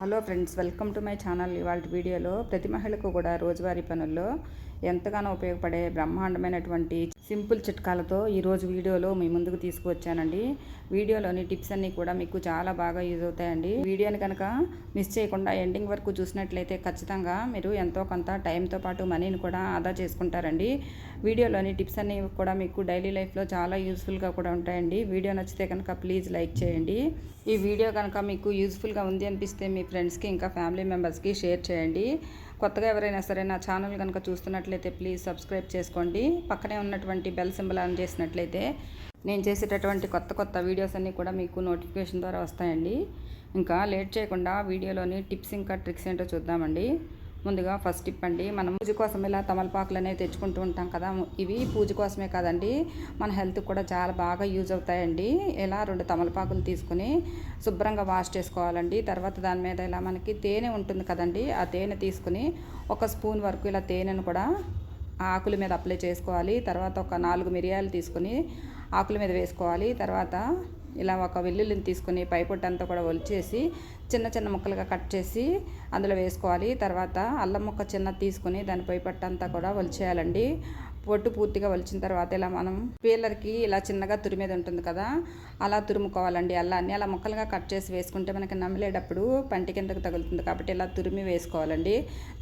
Hello friends welcome to my channel. ఇవాళ వీడియోలో ప్రతి మహిళకు కూడా రోజువారీ పనుల్లో ఎంతగానో ఉపయోగపడే బ్రహ్మాండమైనటువంటి సింపుల్ చిట్కాలతో ఈరోజు వీడియోలో మీ ముందుకు తీసుకువచ్చానండి. వీడియోలోని టిప్స్ అన్నీ కూడా మీకు చాలా బాగా యూజ్ అవుతాయండి. వీడియోని కనుక మిస్ చేయకుండా ఎండింగ్ వరకు చూసినట్లయితే ఖచ్చితంగా మీరు ఎంతో కొంత టైంతో పాటు మనీని కూడా ఆదా చేసుకుంటారండి. వీడియోలోని టిప్స్ అన్నీ కూడా మీకు డైలీ లైఫ్లో చాలా యూస్ఫుల్గా కూడా ఉంటాయండి. వీడియో నచ్చితే కనుక ప్లీజ్ లైక్ చేయండి. ఈ వీడియో కనుక మీకు యూస్ఫుల్గా ఉంది అనిపిస్తే మీ ఫ్రెండ్స్కి ఇంకా ఫ్యామిలీ మెంబర్స్కి షేర్ చేయండి. కొత్తగా ఎవరైనా సరే నా ఛానల్ కనుక చూస్తున్నట్లయితే ప్లీజ్ సబ్స్క్రైబ్ చేసుకోండి. పక్కనే ఉన్నటువంటి బెల్ సింబల్ ఆన్ చేసినట్లయితే నేను చేసేటటువంటి కొత్త కొత్త వీడియోస్ అన్నీ కూడా మీకు నోటిఫికేషన్ ద్వారా వస్తాయండి. ఇంకా లేట్ చేయకుండా వీడియోలోని టిప్స్ ఇంకా ట్రిక్స్ ఏంటో చూద్దామండి. ముందుగా ఫస్ట్ టిప్ అండి. మనం పూజ కోసం ఇలా తమలపాకులు అనేవి తెచ్చుకుంటూ ఉంటాం కదా ఇవి పూజ కోసమే కాదండి. మన హెల్త్కి కూడా చాలా బాగా యూజ్ అవుతాయండి. ఇలా రెండు తమలపాకులు తీసుకుని శుభ్రంగా వాష్ చేసుకోవాలండి. తర్వాత దాని మీద ఇలా మనకి తేనె ఉంటుంది కదండి ఆ తేనె తీసుకుని ఒక స్పూన్ వరకు ఇలా తేనెను కూడా ఆకుల మీద అప్లై చేసుకోవాలి. తర్వాత ఒక నాలుగు మిరియాలు తీసుకుని ఆకుల మీద వేసుకోవాలి. తర్వాత ఇలా ఒక వెల్లుల్లిని తీసుకుని పైపొట్టంతా కూడా ఒలిచేసి చిన్న చిన్న ముక్కలుగా కట్ చేసి అందులో వేసుకోవాలి. తర్వాత అల్లం ముక్క చిన్న తీసుకుని దాని పైపట్టంతా కూడా ఒలిచేయాలండి. పొట్టు పూర్తిగా వలిచిన తర్వాత ఇలా మనం పీలర్కి ఇలా చిన్నగా తురిమేది ఉంటుంది కదా అలా తురుముకోవాలండి అల్లాన్ని. అలా ముక్కలుగా కట్ చేసి వేసుకుంటే మనకి నమిలేటప్పుడు పంటి కిందకు తగులుతుంది కాబట్టి ఇలా తురిమి వేసుకోవాలండి.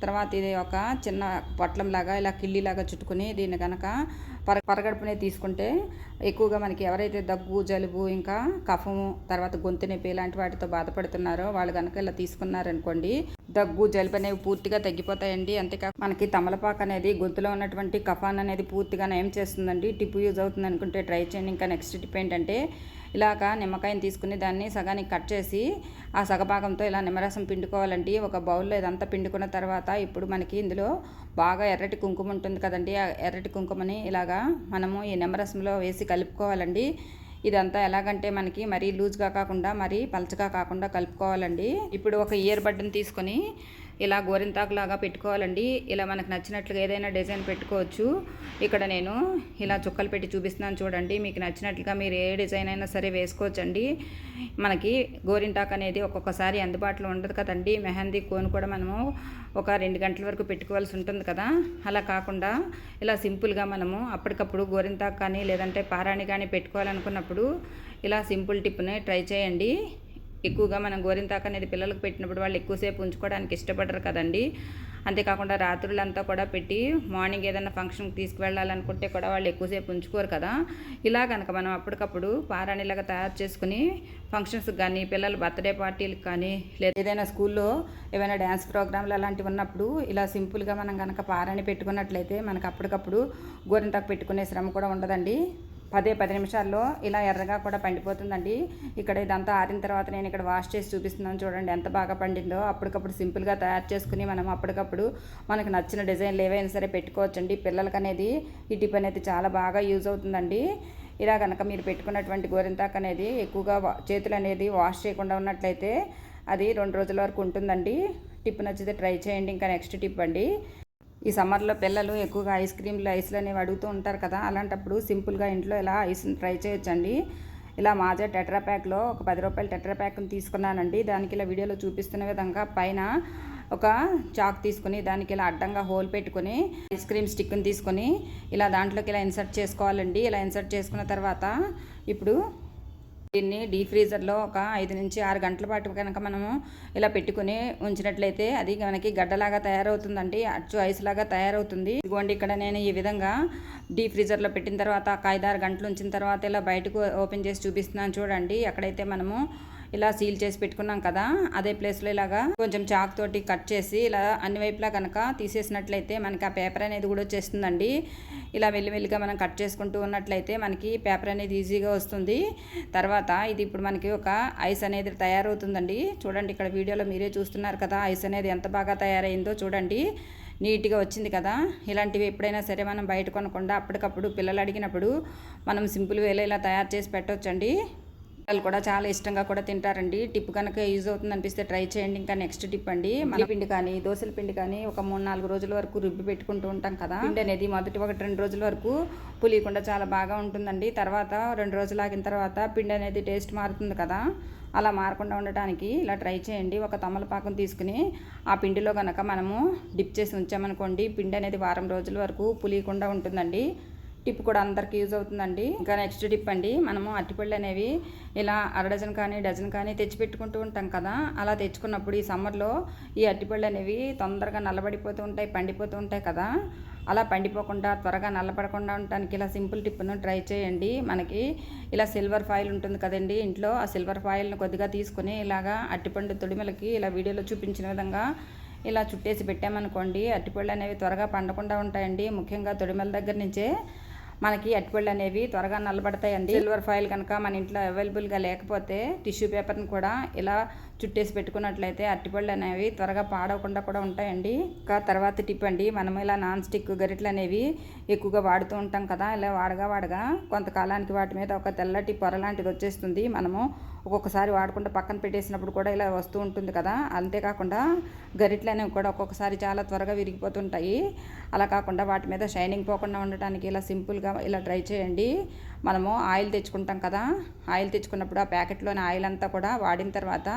తర్వాత ఇది ఒక చిన్న పొట్లంలాగా ఇలా కిల్లీలాగా చుట్టుకుని దీన్ని కనుక పర పరగడుపునే తీసుకుంటే ఎక్కువగా మనకి ఎవరైతే దగ్గు జలుబు ఇంకా కఫము తర్వాత గొంతు నొప్పి ఇలాంటి వాటితో బాధపడుతున్నారో వాళ్ళు కనుక ఇలా తీసుకున్నారనుకోండి దగ్గు జలుబు అనేవి పూర్తిగా తగ్గిపోతాయండి. అంతేకాక మనకి తమలపాకు అనేది గొంతులో ఉన్నటువంటి కఫాన్ అనేది పూర్తిగా నయం చేస్తుందండి. టిప్ యూజ్ అవుతుంది అనుకుంటే ట్రై చేయండి. ఇంకా నెక్స్ట్ టిప్ ఏంటంటే ఇలాగ నిమ్మకాయని తీసుకుని దాన్ని సగానికి కట్ చేసి ఆ సగభాగంతో ఇలా నిమ్మరసం పిండుకోవాలండి. ఒక బౌల్లో ఇదంతా పిండుకున్న తర్వాత ఇప్పుడు మనకి ఇందులో బాగా ఎర్రటి కుంకుమ ఉంటుంది కదండి. ఆ ఎర్రటి కుంకుమని ఇలాగా మనము ఈ నిమ్మరసంలో వేసి కలుపుకోవాలండి. ఇదంతా ఎలాగంటే మనకి మరీ లూజ్గా కాకుండా మరీ పలచగా కాకుండా కలుపుకోవాలండి. ఇప్పుడు ఒక ఇయర్ బడ్ని తీసుకొని ఇలా గోరింతాకులాగా పెట్టుకోవాలండి. ఇలా మనకు నచ్చినట్లుగా ఏదైనా డిజైన్ పెట్టుకోవచ్చు. ఇక్కడ నేను ఇలా చుక్కలు పెట్టి చూపిస్తున్నాను చూడండి. మీకు నచ్చినట్లుగా మీరు ఏ డిజైన్ అయినా సరే వేసుకోవచ్చండి. మనకి గోరింటాకు అనేది ఒక్కొక్కసారి అందుబాటులో ఉండదు కదండి. మెహందీ కోన్ కూడా మనము ఒక రెండు గంటల వరకు పెట్టుకోవాల్సి ఉంటుంది కదా. అలా కాకుండా ఇలా సింపుల్గా మనము అప్పటికప్పుడు గోరింతాకు కానీ లేదంటే పారాణి కానీ పెట్టుకోవాలనుకున్నప్పుడు ఇలా సింపుల్ టిప్ని ట్రై చేయండి. ఎక్కువగా మనం గోరింతాకు అనేది పిల్లలకు పెట్టినప్పుడు వాళ్ళు ఎక్కువసేపు ఉంచుకోవడానికి ఇష్టపడరు కదండి. అంతేకాకుండా రాత్రులంతా కూడా పెట్టి మార్నింగ్ ఏదైనా ఫంక్షన్కి తీసుకువెళ్ళాలనుకుంటే కూడా వాళ్ళు ఎక్కువసేపు ఉంచుకోరు కదా. ఇలా కనుక మనం అప్పటికప్పుడు పారాణిలాగా తయారు చేసుకుని ఫంక్షన్స్కి కానీ పిల్లల బర్త్డే పార్టీలకు కానీ లేదా ఏదైనా స్కూల్లో ఏమైనా డ్యాన్స్ ప్రోగ్రాంలు అలాంటివి ఉన్నప్పుడు ఇలా సింపుల్గా మనం కనుక పారాణి పెట్టుకున్నట్లయితే మనకు అప్పటికప్పుడు గోరింతాకు పెట్టుకునే శ్రమ కూడా ఉండదండి. పదే పది నిమిషాల్లో ఇలా ఎర్రగా కూడా పండిపోతుందండి. ఇక్కడ ఇదంతా ఆరిన తర్వాత నేను ఇక్కడ వాష్ చేసి చూపిస్తున్నాను చూడండి ఎంత బాగా పండిందో. అప్పటికప్పుడు సింపుల్గా తయారు చేసుకుని మనం అప్పటికప్పుడు మనకు నచ్చిన డిజైన్లు ఏవైనా సరే పెట్టుకోవచ్చండి. పిల్లలకి అనేది ఈ టిప్ అనేది చాలా బాగా యూజ్ అవుతుందండి. ఇలా కనుక మీరు పెట్టుకున్నటువంటి గోరింతాక్ అనేది ఎక్కువగా చేతులు అనేది వాష్ చేయకుండా ఉన్నట్లయితే అది రెండు రోజుల వరకు ఉంటుందండి. టిప్ నచ్చితే ట్రై చేయండి. ఇంకా నెక్స్ట్ టిప్ అండి. ఈ సమ్మర్లో పిల్లలు ఎక్కువగా ఐస్ క్రీమ్లు ఐస్లు అనేవి అడుగుతూ ఉంటారు కదా అలాంటప్పుడు సింపుల్గా ఇంట్లో ఇలా ఐస్ని ట్రై చేయొచ్చండి. ఇలా మాజా టెట్రా ప్యాక్లో ఒక పది రూపాయల టెట్రా ప్యాక్ని తీసుకున్నానండి. దానికి ఇలా వీడియోలో చూపిస్తున్న విధంగా పైన ఒక చాక్ తీసుకుని దానికి ఇలా అడ్డంగా హోల్ పెట్టుకొని ఐస్ క్రీమ్ స్టిక్ని తీసుకొని ఇలా దాంట్లోకి ఇలా ఇన్సర్ట్ చేసుకోవాలండి. ఇలా ఇన్సర్ట్ చేసుకున్న తర్వాత ఇప్పుడు దీన్ని డీ ఫ్రీజర్లో ఒక ఐదు నుంచి ఆరు గంటల పాటు కనుక మనము ఇలా పెట్టుకుని ఉంచినట్లయితే అది మనకి గడ్డలాగా తయారవుతుందండి అచ్చు ఐస్ లాగా తయారవుతుంది. ఇదిగోండి ఇక్కడ నేను ఈ విధంగా డీ ఫ్రీజర్లో పెట్టిన తర్వాత ఒక ఐదారు గంటలు ఉంచిన తర్వాత ఇలా బయటకు ఓపెన్ చేసి చూపిస్తున్నాను. చూడండి అక్కడైతే మనము ఇలా సీల్ చేసి పెట్టుకున్నాం కదా అదే ప్లేస్లో ఇలాగా కొంచెం చాక్ తోటి కట్ చేసి ఇలా అన్ని వైపులా కనుక తీసేసినట్లయితే మనకి ఆ పేపర్ అనేది కూడా వచ్చేస్తుందండి. ఇలా వెల్లిమెల్లిగా మనం కట్ చేసుకుంటూ ఉన్నట్లయితే మనకి పేపర్ అనేది ఈజీగా వస్తుంది. తర్వాత ఇది ఇప్పుడు మనకి ఒక ఐస్ అనేది తయారవుతుందండి. చూడండి ఇక్కడ వీడియోలో మీరే చూస్తున్నారు కదా ఐస్ అనేది ఎంత బాగా తయారైందో చూడండి. నీట్గా వచ్చింది కదా. ఇలాంటివి ఎప్పుడైనా సరే మనం బయట కొనకుండా అప్పటికప్పుడు పిల్లలు అడిగినప్పుడు మనం సింపుల్ వేలో ఇలా తయారు చేసి పెట్టవచ్చండి పిల్లలు కూడా చాలా ఇష్టంగా కూడా తింటారండి. టిప్ కనుక యూజ్ అవుతుంది అనిపిస్తే ట్రై చేయండి. ఇంకా నెక్స్ట్ టిప్ అండి. మన పిండి కానీ దోశల పిండి కానీ ఒక మూడు నాలుగు రోజుల వరకు రుబ్బి పెట్టుకుంటూ ఉంటాం కదా. పిండి అనేది మొదటి ఒకటి రెండు రోజుల వరకు పులియకుండా చాలా బాగా ఉంటుందండి. తర్వాత రెండు రోజులు ఆగిన తర్వాత పిండి అనేది టేస్ట్ మారుతుంది కదా. అలా మారకుండా ఉండటానికి ఇలా ట్రై చేయండి. ఒక తమలపాకం తీసుకుని ఆ పిండిలో కనుక మనము డిప్ చేసి ఉంచామనుకోండి పిండి అనేది వారం రోజుల వరకు పులియకుండా ఉంటుందండి. టిప్ కూడా అందరికి యూజ్ అవుతుందండి. ఇంకా నెక్స్ట్ టిప్ అండి మనము అరటిపళ్ళు అనేవి ఇలా అర డజన్ కానీ డజన్ కానీ తెచ్చి పెట్టుకుంటూ ఉంటాం కదా. అలా తెచ్చుకున్నప్పుడు ఈ సమ్మర్లో ఈ అరటిపళ్ళు అనేవి తొందరగా నల్లబడిపోతూ ఉంటాయి పండిపోతూ ఉంటాయి కదా. అలా పండిపోకుండా త్వరగా నల్లపడకుండా ఉండటానికి ఇలా సింపుల్ టిప్ను ట్రై చేయండి. మనకి ఇలా సిల్వర్ ఫాయిల్ ఉంటుంది కదండి ఇంట్లో ఆ సిల్వర్ ఫాయిల్ని కొద్దిగా తీసుకుని ఇలాగా అట్టిపండు తొడిమలకి ఇలా వీడియోలో చూపించిన విధంగా ఇలా చుట్టేసి పెట్టామనుకోండి అరటిపళ్ళు అనేవి త్వరగా పండకుండా ఉంటాయండి. ముఖ్యంగా తొడిమల దగ్గర నుంచే మనకి అటుపళ్ళు అనేవి త్వరగా నల్లబడతాయండి. సిల్వర్ ఫాయిల్ కనుక మన ఇంట్లో అవైలబుల్గా లేకపోతే టిష్యూ పేపర్ని కూడా ఇలా చుట్టేసి పెట్టుకున్నట్లయితే అరటిపళ్ళు అనేవి త్వరగా పాడవకుండా కూడా ఉంటాయండి. ఇంకా తర్వాత టిప్ అండి మనం ఇలా నాన్ స్టిక్ గరిటలు అనేవి ఎక్కువగా వాడుతూ ఉంటాం కదా ఇలా వాడగా వాడగా కొంతకాలానికి వాటి మీద ఒక తెల్లటి పొర లాంటిది వచ్చేస్తుంది. మనము ఒక్కొక్కసారి వాడకుండా పక్కన పెట్టేసినప్పుడు కూడా ఇలా వస్తూ ఉంటుంది కదా. అంతేకాకుండా గరిట్లు అనేవి కూడా ఒక్కొక్కసారి చాలా త్వరగా విరిగిపోతుంటాయి. అలా కాకుండా వాటి మీద షైనింగ్ పోకుండా ఉండటానికి ఇలా సింపుల్గా ఇలా ట్రై చేయండి. మనము ఆయిల్ తెచ్చుకుంటాం కదా ఆయిల్ తెచ్చుకున్నప్పుడు ఆ ప్యాకెట్లోని ఆయిల్ అంతా కూడా వాడిన తర్వాత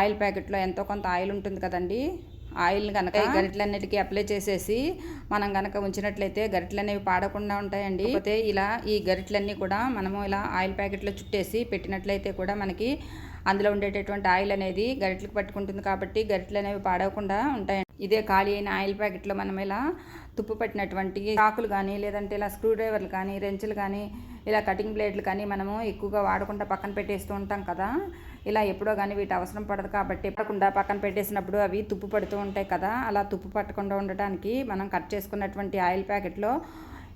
ఆయిల్ ప్యాకెట్లో ఎంతో కొంత ఆయిల్ ఉంటుంది కదండి. ఆయిల్ కనుక ఈ గరిటలన్నిటికీ అప్లై చేసేసి మనం కనుక ఉంచినట్లయితే గరిటలు అనేవి పాడకుండా ఉంటాయండి. అయితే ఇలా ఈ గరిటలన్నీ కూడా మనము ఇలా ఆయిల్ ప్యాకెట్లో చుట్టేసి పెట్టినట్లయితే కూడా మనకి అందులో ఉండేటటువంటి ఆయిల్ అనేది గరిటలకు పట్టుకుంటుంది కాబట్టి గరిటలు అనేవి పాడవకుండా ఉంటాయండి. ఇదే ఖాళీ అయిన ఆయిల్ ప్యాకెట్లో మనం ఇలా తుప్పు పట్టినటువంటి చాకులు కానీ లేదంటే ఇలా స్క్రూ డ్రైవర్లు కానీ రెంచులు కానీ ఇలా కటింగ్ బ్లేడ్లు కానీ మనము ఎక్కువగా వాడకుండా పక్కన పెట్టేస్తూ ఉంటాం కదా. ఇలా ఎప్పుడో కానీ వీటి అవసరం పడదు కాబట్టి పడకుండా పక్కన పెట్టేసినప్పుడు అవి తుప్పు పడుతూ ఉంటాయి కదా. అలా తుప్పు పట్టకుండా ఉండటానికి మనం కట్ చేసుకున్నటువంటి ఆయిల్ ప్యాకెట్లో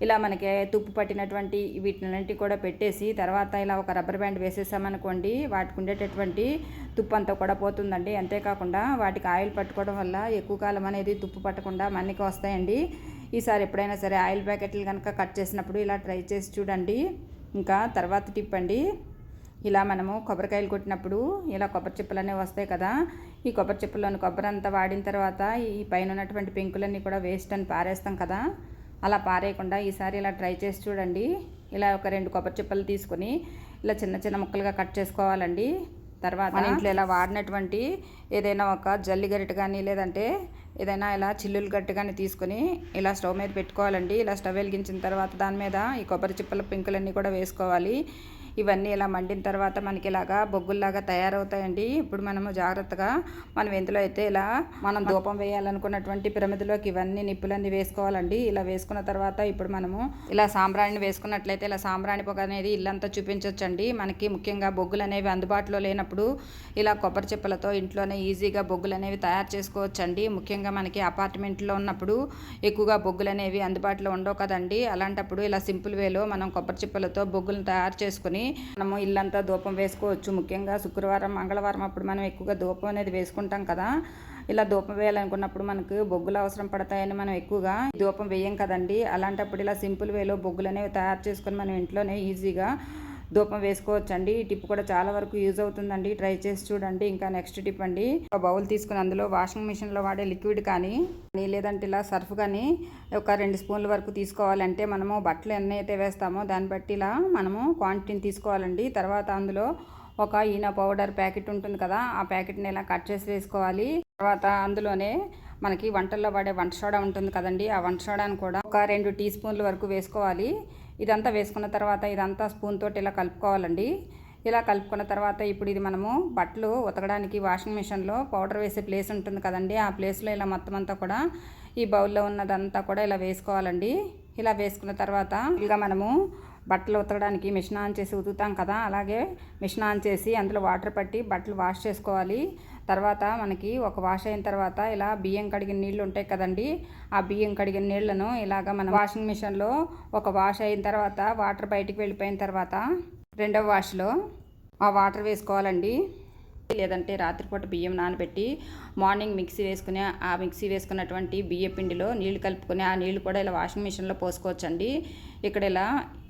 ఇలా మనకి తుప్పు పట్టినటువంటి వీటిని కూడా పెట్టేసి తర్వాత ఇలా ఒక రబ్బర్ బ్యాండ్ వేసేసామనుకోండి వాటికి ఉండేటటువంటి తుప్పు అంతా కూడా పోతుందండి. అంతేకాకుండా వాటికి ఆయిల్ పట్టుకోవడం వల్ల ఎక్కువ కాలం అనేది తుప్పు పట్టకుండా మన్నికి వస్తాయండి. ఈసారి ఎప్పుడైనా సరే ఆయిల్ ప్యాకెట్లు కనుక కట్ చేసినప్పుడు ఇలా ట్రై చేసి చూడండి. ఇంకా తర్వాత టిప్ అండి ఇలా మనము కొబ్బరికాయలు కొట్టినప్పుడు ఇలా కొబ్బరి చిప్పలు అనేవి వస్తాయి కదా ఈ కొబ్బరి చిప్పల్లోని కొబ్బరి అంతా వాడిన తర్వాత ఈ పైన ఉన్నటువంటి పెంకులన్నీ కూడా వేస్ట్ అని పారేస్తాం కదా. అలా పారేయకుండా ఈసారి ఇలా ట్రై చేసి చూడండి. ఇలా ఒక రెండు కొబ్బరి చిప్పలు తీసుకొని ఇలా చిన్న చిన్న ముక్కలుగా కట్ చేసుకోవాలండి. తర్వాత మన ఇంట్లో ఇలా వాడినటువంటి ఏదైనా ఒక జల్లి గరిట కానీ లేదంటే ఏదైనా ఇలా చిల్లులు గట్టి కానీ తీసుకొని ఇలా స్టవ్ మీద పెట్టుకోవాలండి. ఇలా స్టవ్ వెలిగించిన తర్వాత దాని మీద ఈ కొబ్బరి చిప్పల పింకులన్నీ కూడా వేసుకోవాలి. ఇవన్నీ ఇలా మండిన తర్వాత మనకి ఇలాగా బొగ్గుల్లాగా తయారవుతాయండి. ఇప్పుడు మనము జాగ్రత్తగా మనం ఎందులో అయితే ఇలా మనం ధూపం వేయాలనుకున్నటువంటి పిరమిదలోకి ఇవన్నీ నిప్పులన్నీ వేసుకోవాలండి. ఇలా వేసుకున్న తర్వాత ఇప్పుడు మనము ఇలా సాంబ్రాణిని వేసుకున్నట్లయితే ఇలా సాంబ్రాణి పొగ అనేది ఇల్లంతా చూపించవచ్చండి మనకి ముఖ్యంగా బొగ్గులు అనేవి అందుబాటులో లేనప్పుడు ఇలా కొబ్బరి చిప్పలతో ఇంట్లోనే ఈజీగా బొగ్గులు అనేవి తయారు చేసుకోవచ్చండి. ముఖ్యంగా మనకి అపార్ట్మెంట్లో ఉన్నప్పుడు ఎక్కువగా బొగ్గులు అనేవి అందుబాటులో ఉండవు కదండి. అలాంటప్పుడు ఇలా సింపుల్ వేలో మనం కొబ్బరి చిప్పలతో బొగ్గులను తయారు చేసుకుని మనము ఇల్లంతా ధూపం వేసుకోవచ్చు. ముఖ్యంగా శుక్రవారం మంగళవారం అప్పుడు మనం ఎక్కువగా ధూపం అనేది వేసుకుంటాం కదా. ఇలా ధూపం వేయాలనుకున్నప్పుడు మనకు బొగ్గులు అవసరం పడతాయని మనం ఎక్కువగా ధూపం వేయం కదండి. అలాంటప్పుడు ఇలా సింపుల్ వేలో బొగ్గులు అనేవి తయారు చేసుకొని మనం ఇంట్లోనే ఈజీగా ధూపం వేసుకోవచ్చండి. ఈ టిప్ కూడా చాలా వరకు యూజ్ అవుతుందండి. ట్రై చేసి చూడండి. ఇంకా నెక్స్ట్ టిప్ అండి. ఒక బౌల్ తీసుకుని అందులో వాషింగ్ మిషన్లో వాడే లిక్విడ్ కానీ లేదంటే ఇలా సర్ఫ్ కానీ ఒక రెండు స్పూన్ల వరకు తీసుకోవాలంటే మనము బట్టలు ఎన్ని అయితే వేస్తామో దాన్ని బట్టి ఇలా మనము క్వాంటిటీని తీసుకోవాలండి. తర్వాత అందులో ఒక ఈన పౌడర్ ప్యాకెట్ ఉంటుంది కదా ఆ ప్యాకెట్ని ఇలా కట్ చేసి వేసుకోవాలి. తర్వాత అందులోనే మనకి వంటల్లో వాడే వంట సోడా ఉంటుంది కదండి ఆ వంట సోడాను కూడా ఒక రెండు టీ స్పూన్ల వరకు వేసుకోవాలి. ఇదంతా వేసుకున్న తర్వాత ఇదంతా స్పూన్ తోటి ఇలా కలుపుకోవాలండి. ఇలా కలుపుకున్న తర్వాత ఇప్పుడు ఇది మనము బట్టలు ఉతకడానికి వాషింగ్ మిషన్లో పౌడర్ వేసే ప్లేస్ ఉంటుంది కదండి ఆ ప్లేస్లో ఇలా మొత్తం అంతా కూడా ఈ బౌల్లో ఉన్నదంతా కూడా ఇలా వేసుకోవాలండి. ఇలా వేసుకున్న తర్వాత ఇలా మనము బట్టలు ఉతకడానికి మిషన్ ఆన్ చేసి ఉతుకుతాం కదా అలాగే మిషన్ ఆన్ చేసి అందులో వాటర్ పట్టి బట్టలు వాష్ చేసుకోవాలి. తర్వాత మనకి ఒక వాష్ అయిన తర్వాత ఇలా బియ్యం కడిగిన నీళ్ళు ఉంటాయి కదండి ఆ బియ్యం కడిగిన నీళ్ళను ఇలాగ మనం వాషింగ్ మిషన్లో ఒక వాష్ అయిన తర్వాత వాటర్ బయటికి వెళ్ళిపోయిన తర్వాత రెండవ వాష్లో ఆ వాటర్ వేసుకోవాలండి. లేదంటే రాత్రిపూట బియ్యం నానబెట్టి మార్నింగ్ మిక్సీ వేసుకుని ఆ మిక్సీ వేసుకున్నటువంటి బియ్య పిండిలో నీళ్ళు కలుపుకొని ఆ నీళ్ళు కూడా ఇలా వాషింగ్ మిషన్లో పోసుకోవచ్చండి. ఇక్కడ ఇలా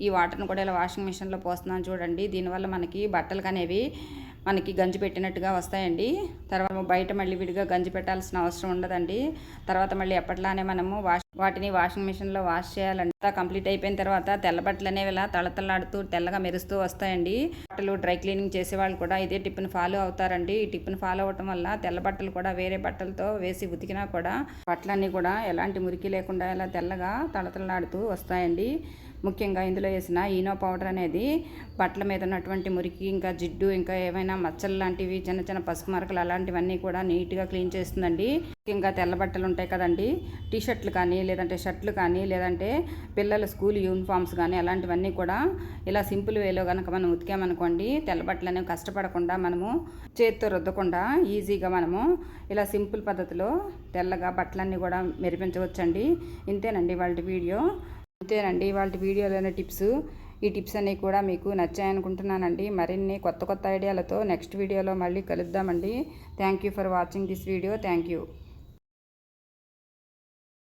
ఈ వాటర్ని కూడా ఇలా వాషింగ్ మిషన్లో పోస్తున్నాను చూడండి. దీనివల్ల మనకి బట్టలు అనేవి మనకి గంజి పెట్టినట్టుగా వస్తాయండి. తర్వాత బయట మళ్ళీ విడిగా గంజి పెట్టాల్సిన అవసరం ఉండదండి. తర్వాత మళ్ళీ ఎప్పట్లానే మనము వాష్ వాటిని వాషింగ్ మిషన్లో వాష్ చేయాలండి. అంతా కంప్లీట్ అయిపోయిన తర్వాత తెల్ల బట్టలు అనేవి ఇలా తళతళలాడుతూ తెల్లగా మెరుస్తూ వస్తాయండి. బట్టలు డ్రై క్లీనింగ్ చేసే వాళ్ళు కూడా ఇదే టిప్ని ఫాలో అవుతారండి. ఈ టిప్ని ఫాలో అవటం వల్ల తెల్ల బట్టలు కూడా వేరే బట్టలతో వేసి ఉతికినా కూడా బట్టలన్నీ కూడా ఎలాంటి మురికి లేకుండా ఇలా తెల్లగా తళతళలాడుతూ వస్తాయండి. ముఖ్యంగా ఇందులో వేసిన ఈనో పౌడర్ అనేది బట్టల మీద ఉన్నటువంటి మురికి ఇంకా జిడ్డు ఇంకా ఏమైనా మచ్చలు లాంటివి చిన్న చిన్న పసుపు మరకలు అలాంటివన్నీ కూడా నీట్గా క్లీన్ చేస్తుందండి. ముఖ్యంగా తెల్ల బట్టలు ఉంటాయి కదండి. టీ షర్ట్లు కానీ లేదంటే షర్ట్లు కానీ లేదంటే పిల్లల స్కూల్ యూనిఫామ్స్ కానీ అలాంటివన్నీ కూడా ఇలా సింపుల్ వేలో కనుక మనం ఉతికామనుకోండి తెల్ల బట్టలు అనేవి కష్టపడకుండా మనము చేతితో రుద్దకుండా ఈజీగా మనము ఇలా సింపుల్ పద్ధతిలో తెల్లగా బట్టలన్నీ కూడా మెరిపించవచ్చండి. ఇంతేనండి వాళ్ళ వీడియో. అంతేనండి వాళ్ళ వీడియోలోని టిప్స్. ఈ టిప్స్ అన్నీ కూడా మీకు నచ్చాయనుకుంటున్నానండి. మరిన్ని కొత్త కొత్త ఐడియాలతో నెక్స్ట్ వీడియోలో మళ్ళీ కలుద్దామండి. Thank you for watching this video. Thank you.